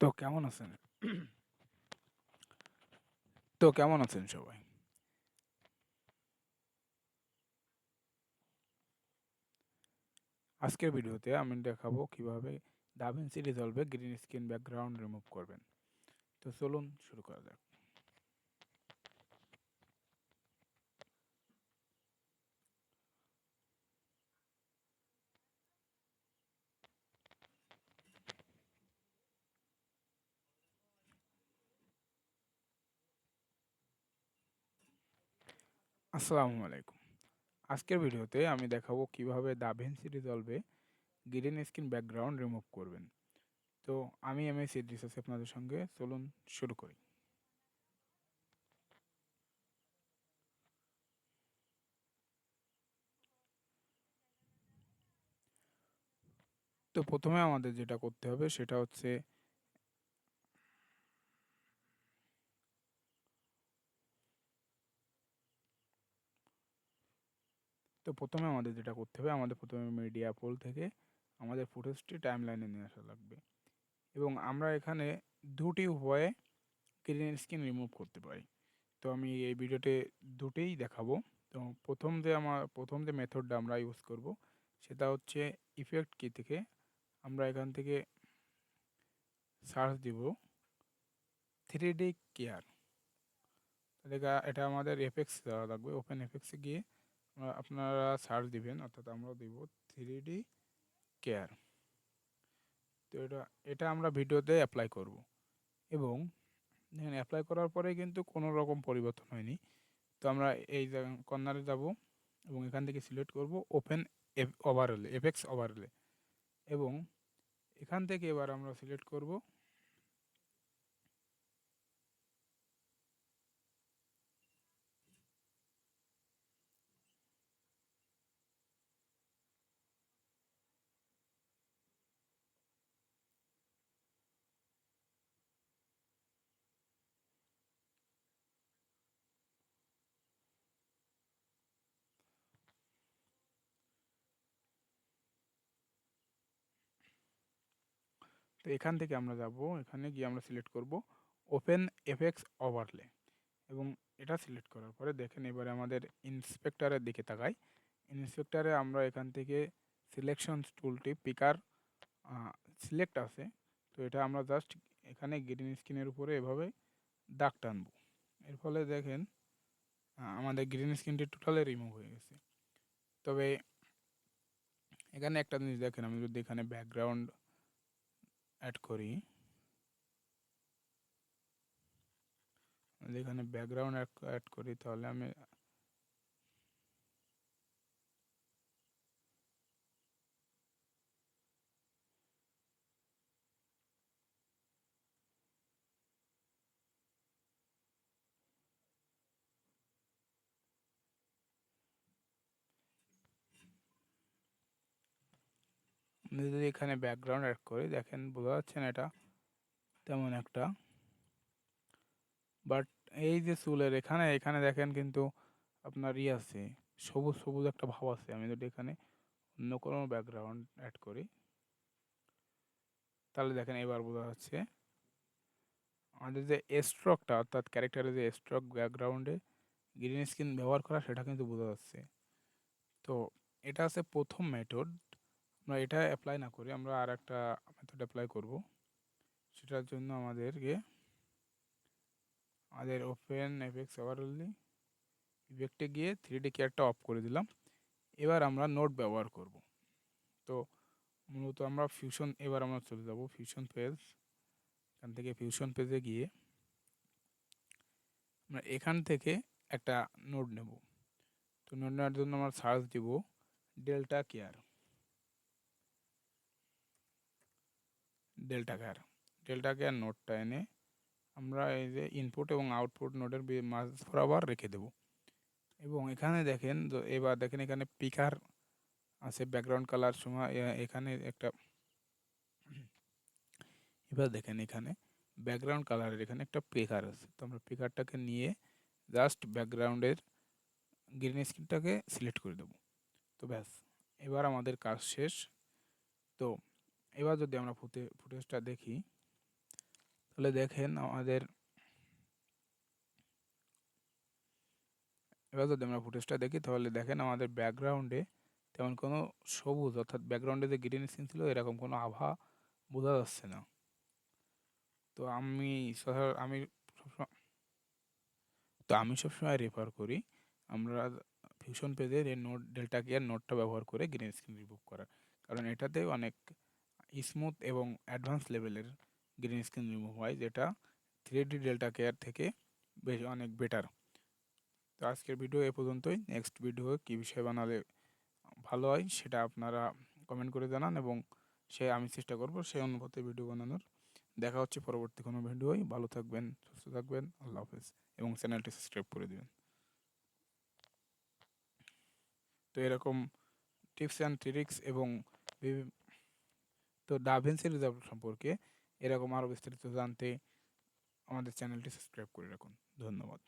তো কেমন আছেন? তো কেমন আছেন সবাই? আজকের ভিডিওতে আমি দেখাবো কীভাবে ডাভিনসি রিজলভে গ্রিন স্ক্রিন ব্যাকগ্রাউন্ড রিমুভ করবেন। তো চলুন শুরু করা যাক। আসসালামু আলাইকুম। আজকের ভিডিওতে আমি দেখাবো কীভাবে Resolve এ গ্রিন স্ক্রিন ব্যাকগ্রাউন্ড রিমুভ করবেন। তো আমি এমএস ইদ্রিস আছি আপনাদের সঙ্গে। চলুন শুরু করি। তো প্রথমে আমাদের যেটা করতে হবে সেটা হচ্ছে তো প্রথমে আমাদের যেটা করতে হবে, আমাদের প্রথমে মিডিয়া পোল থেকে আমাদের ফুটেজটি টাইমলাইনে নিয়ে আসা লাগবে। এবং আমরা এখানে দুটি উপায়ে গ্রিন স্ক্রিন রিমুভ করতে পারি। তো আমি এই ভিডিওতে দুটেই দেখাবো। তো প্রথম যে আমার, প্রথম যে মেথডটা আমরা ইউজ করব, সেটা হচ্ছে ইফেক্ট কি থেকে আমরা এখান থেকে সার্চ দিব থ্রি ডি কেয়ার এটা আমাদের এফেক্স দেওয়া লাগবে। ওপেন এফেক্সে গিয়ে আপনারা সার্চ দিবেন, অর্থাৎ আমরা দিব থ্রি ডি কেয়ার তো এটা এটা আমরা ভিডিওতে অ্যাপ্লাই করব। এবং দেখেন অ্যাপ্লাই করার পরে কিন্তু কোনো রকম পরিবর্তন হয়নি। তো আমরা এই কর্নারে যাব এবং এখান থেকে সিলেক্ট করব ওপেন ওভারলে এফেক্স ওভারলে এবং এখান থেকে এবার আমরা সিলেক্ট করব তো এখান থেকে আমরা যাব, এখানে গিয়ে আমরা সিলেক্ট করব ওপেন এফেক্স ওভারলে এবং এটা সিলেক্ট করার পরে দেখেন এবারে আমাদের ইন্সপেক্টরের দিকে তাকাই। ইন্সপেক্টরে আমরা এখান থেকে সিলেকশন টুলটি পিকার সিলেক্ট আছে। তো এটা আমরা জাস্ট এখানে গ্রিন স্ক্রিনের উপরে এভাবে দাগ টানবো। এর ফলে দেখেন আমাদের গ্রিন স্ক্রিনটি টোটালি রিমুভ হয়ে গেছে। তবে এখানে একটা জিনিস দেখেন, আমি যদি এখানে ব্যাকগ্রাউন্ড অ্যাড করি। এখানে ব্যাকগ্রাউন্ড অ্যাড করি তাহলে আমি আমি যদি এখানে ব্যাকগ্রাউন্ড অ্যাড করি, দেখেন বোঝা যাচ্ছে না এটা তেমন একটা। বাট এই যে চুলের এখানে এখানে দেখেন কিন্তু আপনার ই আছে, সবুজ সবুজ একটা ভাব আছে। আমি যদি এখানে অন্য কোনো ব্যাকগ্রাউন্ড অ্যাড করি, তাহলে দেখেন এবার বোঝা যাচ্ছে, আমাদের যে স্ট্রকটা অর্থাৎ ক্যারেক্টারের যে স্ট্রক ব্যাকগ্রাউন্ডে গ্রিন স্ক্রিন ব্যবহার করা, সেটা কিন্তু বোঝা যাচ্ছে। তো এটা আছে প্রথম মেথড আমরা এটা অ্যাপ্লাই না করি, আমরা আর একটা মেথড অ্যাপ্লাই করব। সেটার জন্য আমাদেরকে, আমাদের ওপেন এফেক্স ওভারলি ইফেক্টে গিয়ে থ্রি ডি কেয়ারটা অফ করে দিলাম। এবার আমরা নোট ব্যবহার করব। তো মূলত আমরা ফিউশন এবার আমরা চলে যাব ফিউশন পেজ এখান থেকে ফিউশন পেজে গিয়ে আমরা এখান থেকে একটা নোট নেব। তো নোট নেওয়ার জন্য আমরা সার্চ দিব delta care delta care delta care নোটটা এনে আমরা এই যে ইনপুট এবং আউটপুট নোটের মাঝ বরাবর রেখে দেব। এবং এখানে দেখেন এবার দেখেন এখানে পিকার আছে ব্যাকগ্রাউন্ড কালার সময় এখানে একটা এবার দেখেন এখানে ব্যাকগ্রাউন্ড কালারের এখানে একটা পিকার আছে। তো আমরা পিকারটাকে নিয়ে জাস্ট ব্যাকগ্রাউন্ডের গ্রিন স্ক্রিনটাকে সিলেক্ট করে দেব। তো ব্যাস, এবার আমাদের কাজ শেষ। তো এবার যদি আমরা ফুটে, ফুটেজটা দেখি, তাহলে দেখেন আমাদের, এবার যদি আমরা ফুটেজটা দেখি, তাহলে দেখেন আমাদের ব্যাকগ্রাউন্ডে তেমন কোনো সবুজ, অর্থাৎ ব্যাকগ্রাউন্ডে যে গ্রিন স্ক্রিন ছিল, এরকম কোনো আভা বোঝা যাচ্ছে না। তো আমি আমি সবসময়, তো আমি সবসময় রেফার করি, আমরা ফিউশন পেজের এই নোট ডেল্টা কেয়ার নোটটা ব্যবহার করে গ্রিন স্ক্রিন রিমুভ করার। কারণ এটাতে অনেক স্মুথ এবং অ্যাডভান্স লেভেলের গ্রিন স্ক্রিন রিমুভ হয়, যেটা থ্রি ডি ডেল্টা কেয়ার থেকে বেশ অনেক বেটার তো আজকের ভিডিও এ পর্যন্তই। নেক্সট ভিডিও কী বিষয় বানালে ভালো হয় সেটা আপনারা কমেন্ট করে জানান এবং সে আমি চেষ্টা করব সেই অনুপাতে ভিডিও বানানোর। দেখা হচ্ছে পরবর্তী কোনো ভিডিওই ভালো থাকবেন, সুস্থ থাকবেন, আল্লাহ হাফেজ। এবং চ্যানেলটি সাবস্ক্রাইব করে দেবেন। তো এরকম টিপস অ্যান্ড ট্রিক্স এবং তো ডাভেন্সি রিজার্ভ সম্পর্কে এরকম আরও বিস্তারিত জানতে আমাদের চ্যানেলটি সাবস্ক্রাইব করে রাখুন। ধন্যবাদ।